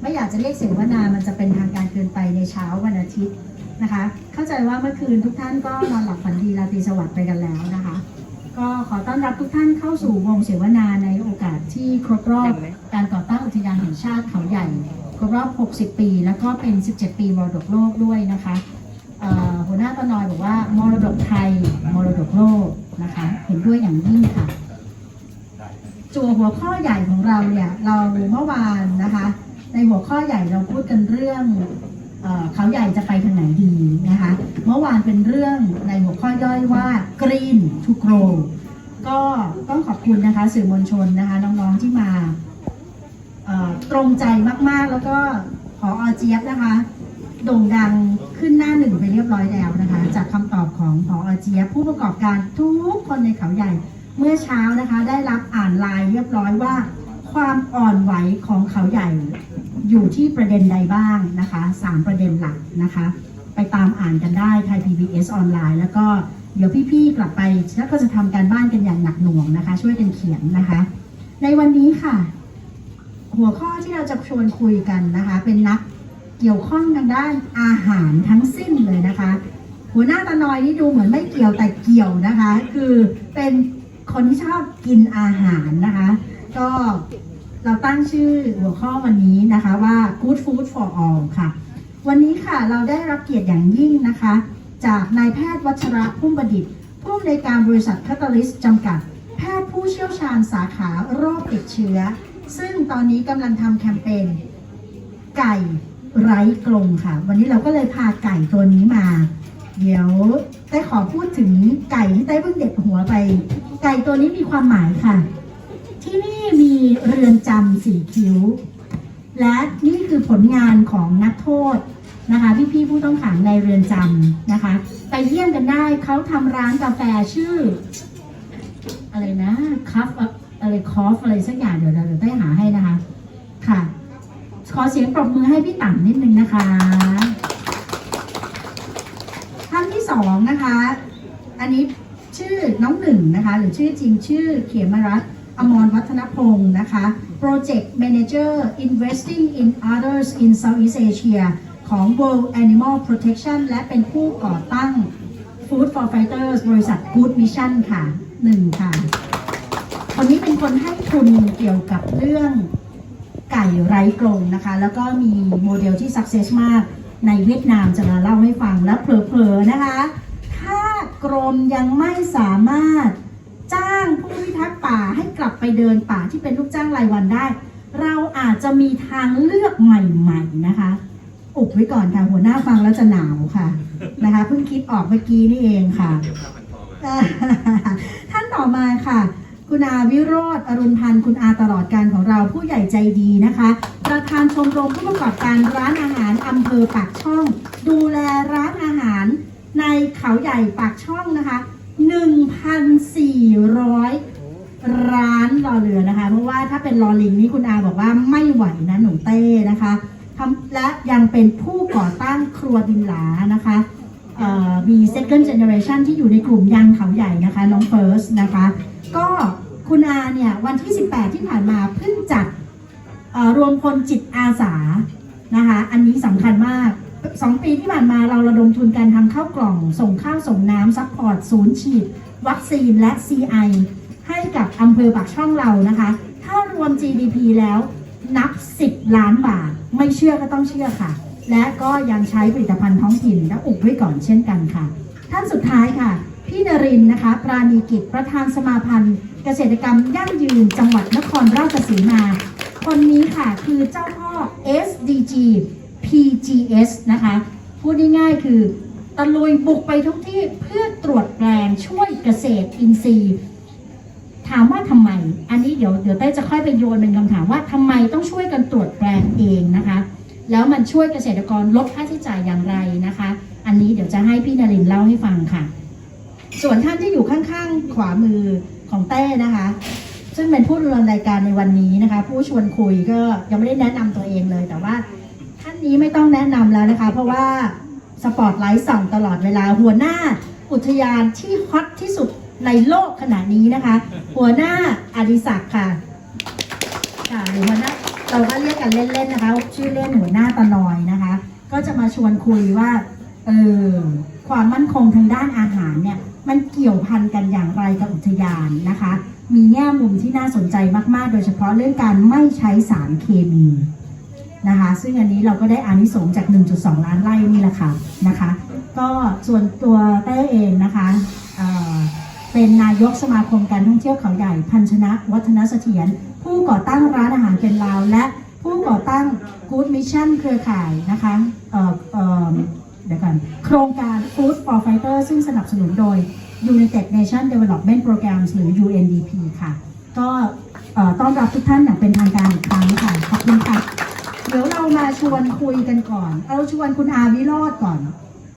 ไม่อยากจะเรียกเสวนา มันจะเป็นทางการเกินไปในเช้าวันอาทิตย์นะคะ เข้าใจว่าเมื่อคืนทุกท่านก็นอนหลับฝันดีราตรีสวัสดิ์ไปกันแล้วนะคะ ก็ขอต้อนรับทุกท่านเข้าสู่วงเสวนาในโอกาสที่ครบรอบการก่อตั้งอุทยานแห่งชาติเขาใหญ่ ครบรอบ 60 ปี แล้วก็เป็น 17 ปีมรดกโลกด้วยนะคะหัวหน้าตนอยบอกว่ามรดกไทยมรดกโลกนะคะเห็นด้วยอย่างยิ่งค่ะจั่วหัวข้อใหญ่ของเราเนี่ยเราเมื่อวานนะคะ ในหัวข้อใหญ่เราพูดกันเรื่องเขาใหญ่จะไปทางไหนดีนะคะ เมื่อวานเป็นเรื่องในหัวข้อย่อยว่า Green to Grow ก็ต้องขอบคุณนะคะสื่อมวลชนนะคะน้องๆที่มาตรงใจมากๆ แล้วก็พออเจี๊ยบนะคะโด่งดังขึ้นหน้าหนึ่งไปเรียบร้อยแล้วนะคะ จากคำตอบของพออเจี๊ยบผู้ประกอบการทุกคนในเขาใหญ่ เมื่อเช้านะคะได้รับอ่านไลน์เรียบร้อยว่า ความอ่อนไหวของเขาใหญ่ อยู่ที่ประเด็นใดบ้างนะคะสามประเด็นหลักนะคะ ไปตามอ่านกันได้ไทย PBS ออนไลน์แล้วก็เดี๋ยวพี่ๆกลับไปแล้วก็จะทำการบ้านกันอย่างหนักหน่วงนะคะ ช่วยกันเขียนนะคะ ในวันนี้ค่ะ หัวข้อที่เราจะชวนคุยกันนะคะ เป็นนักเกี่ยวข้องทางด้านอาหารทั้งสิ้นเลยนะคะ หัวหน้าตาน้อยนี่ดูเหมือนไม่เกี่ยวแต่เกี่ยวนะคะ คือเป็นคนที่ชอบกินอาหารนะคะ ก็ เราตั้งชื่อหัวข้อวันนี้นะคะว่า Good Food for All ค่ะ วันนี้ค่ะเราได้รับเกียรติอย่างยิ่งนะคะ จากนายแพทย์วัชระพุ่มประดิษฐ์ผู้อำนวยการบริษัทคาตาลิสจำกัด แพทย์ผู้เชี่ยวชาญสาขาโรคติดเชื้อ ซึ่งตอนนี้กำลังทำแคมเปญไก่ไร้กรงค่ะ วันนี้เราก็เลยพาไก่ตัวนี้มา เดี๋ยวได้ขอพูดถึงไก่ที่ได้เพิ่งเด็ดหัวไป ไก่ตัวนี้มีความหมายค่ะ ที่นี่มีเรือนจำสีคิ้ว และนี่คือผลงานของนักโทษนะคะพี่ๆผู้ต้องขังในเรือนจำนะคะ ไปเยี่ยมกันได้เขาทำร้านกาแฟชื่อ อะไรนะคัฟอะไรคอฟอะไรสักอย่างเดี๋ยวเราเดี๋ยวได้หาให้นะคะ ค่ะ ขอเสียงปรบมือให้พี่ต่ำนิดนึงนะคะท่านที่สองนะคะ อันนี้ชื่อน้องหนึ่งนะคะ หรือชื่อจริงชื่อเขมรัตน์ อมรวัฒนพงศ์นะคะ Project Manager Investing in Others in Southeast Asia ของ World Animal Protection และเป็นผู้ก่อตั้ง Food for Fighters บริษัท Good Mission ค่ะหนึ่งค่ะ คนนี้เป็นคนให้ทุนเกี่ยวกับเรื่องไก่ไร้กรงนะคะ แล้วก็มีโมเดลที่ success มากในเวียดนามจะมาเล่าให้ฟังและเผลอๆนะคะ ถ้ากรมยังไม่สามารถ จ้างผู้พิทักษ์ป่าให้กลับไปเดินป่าที่เป็นลูกจ้างรายวันได้ เราอาจจะมีทางเลือกใหม่ๆนะคะอุบไว้ก่อนค่ะ หัวหน้าฟังแล้วจะหนาวค่ะนะคะเพิ่งคิดออกเมื่อกี้นี่เองค่ะท่านต่อมาค่ะ คุณอาวิโรธอรุณพันธ์คุณอาตลอดการของเราผู้ใหญ่ใจดีนะคะ ประธานชมรมผู้ประกอบการร้านอาหารอำเภอปากช่อง ดูแลร้านอาหารในเขาใหญ่ปากช่องนะคะ 1,400 ร้านรอเรือนะคะ เพราะว่าถ้าเป็นรอลิงนี่คุณอาบอกว่าไม่ไหวนะหนูเต้นะคะทำและยังเป็นผู้ก่อตั้งครัวบินหลานะคะมี second generation ที่อยู่ในกลุ่มยังเขาใหญ่นะคะ น้องเฟิร์สนะคะ ก็คุณอาเนี่ยวันที่ 18 ที่ผ่านมาเพิ่งจัดรวมพลจิตอาสานะคะ อันนี้สำคัญมาก 2ปีที่ผ่านมาเราระดมทุนการทำข้าวกล่อง ส่งข้าวส่งน้ำซัพพอร์ตศูนย์ฉีด วัคซีนและ CI ให้กับอำเภอปากช่องเรานะคะ ถ้ารวม GDP แล้วนับ 10 ล้านบาท ไม่เชื่อก็ต้องเชื่อค่ะ และก็ยังใช้ผลิตภัณฑ์ท้องถิ่นและอุบไว้ก่อนเช่นกันค่ะ ท่านสุดท้ายค่ะ พี่นรินนะคะ ปราณีกิจประธานสมาพันธ์ เกษตรกรรมยั่งยืนจังหวัดนครราชสีมา คนนี้ค่ะคือเจ้าพ่อ SDG PGS นะคะ พูดง่ายๆคือตะลุยบุกไปทุกที่เพื่อตรวจแปลงช่วยเกษตรอินทรีย์ ถามว่าทำไม อันนี้เดี๋ยวเดี๋ยวเต้จะค่อยไปโยนเป็นคำถามว่าทำไมต้องช่วยกันตรวจแปลงเองนะคะ แล้วมันช่วยเกษตรกรลดค่าใช้จ่ายอย่างไรนะคะ อันนี้เดี๋ยวจะให้พี่นรินเล่าให้ฟังค่ะ ส่วนท่านที่อยู่ข้างๆ ขวามือของเต้นะคะ ซึ่งเป็นผู้ดำเนินรายการในวันนี้นะคะ ผู้ชวนคุยก็ยังไม่ได้แนะนำตัวเองเลยแต่ว่า นี้ไม่ต้องแนะนำแล้วนะคะ เพราะว่าสปอตไลท์ส่องตลอดเวลาหัวหน้าอุทยานที่ฮอตที่สุดในโลกขณะนี้นะคะ หัวหน้าอดิศักดิ์ค่ะค่ะหรือหัวหน้าเราก็เรียกกันเล่นๆนะคะ ชื่อเล่นหัวหน้าตะนอยนะคะ ก็จะมาชวนคุยว่าเออความมั่นคงทางด้านอาหารเนี่ยมันเกี่ยวพันกันอย่างไรกับอุทยานนะคะ มีแง่มุมที่น่าสนใจมากๆ โดยเฉพาะเรื่องการไม่ใช้สารเคมี นะคะ ซึ่งอันนี้เราก็ได้อานิสงส์จาก 1.2 ล้านไร่นี่แหละค่ะนะคะ ก็ส่วนตัวเต้เองนะคะเเป็นนายกสมาคมการท่องเที่ยวเขาใหญ่พันชนะวัฒนเสถียรผู้ก่อตั้งร้านอาหารเป็นลาว และผู้ก่อตั้ง Good Mission เครือข่ายนะคะเเเดี๋ยวกันโครงการ Food for Fighter ซึ่งสนับสนุนโดย United Nation Development Programs หรือ UNDP ค่ะ ก็ต้อนรับทุกท่านอย่างเป็นทางการอีกครั้งค่ะ ขอบคุณค่ะ เดี๋ยวเรามาชวนคุยกันก่อน เอาชวนคุณอาวิโรธก่อน